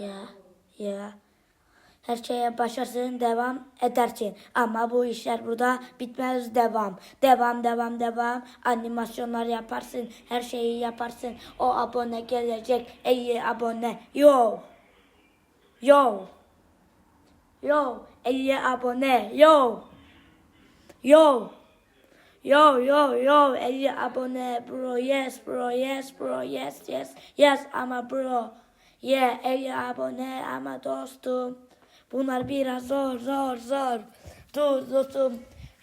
Ya, ya. Her şeye başarısın devam edersin. Ama bu işler burada bitmez devam. Devam devam devam. Animasyonlar yaparsın. Her şeyi yaparsın. O abone gelecek. 50 abone. Yo. Yo. Yo. 50 abone. Yo. Yo. Yo yo yo 50 abone bro yes bro yes bro yes yes yes ama bro yeah 50 abone ama dostum bunlar biraz zor zor zor. Dur dostum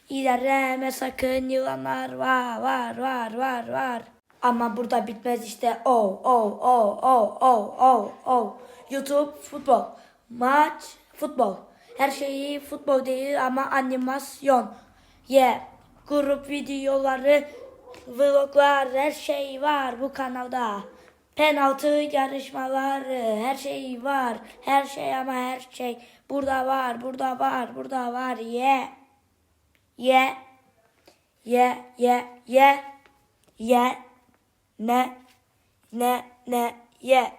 ilerleme sakın yılanlar var var var var var. Ama burada bitmez işte oh oh oh oh oh oh oh YouTube futbol maç futbol. Her şeyi futbol değil ama animasyon. Yeah grup videoları, vloglar, her şey var bu kanalda. Penaltı yarışmaları, her şey var. Her şey ama her şey burada var, burada var, burada var. Ye. Ye. Ye, ye, ye. Ye. Ne. Ne, ne, ye.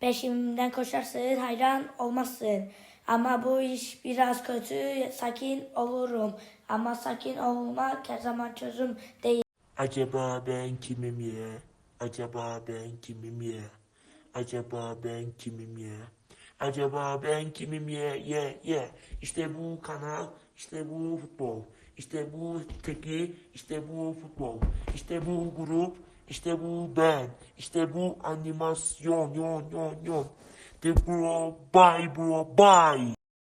Peşimden koşarsın hayran olmazsın. Ama bu iş biraz kötü sakin olurum. Ama sakin olmak her zaman çözüm değil. Acaba ben kimim ya? Acaba ben kimim ya? Acaba ben kimim ya? Acaba ben kimim ya? Ya ya. İşte bu kanal, işte bu futbol. İşte bu teki, işte bu futbol. İşte bu grup, işte bu ben. İşte bu animasyon, yon yon yon. De bro, bye bro, bye.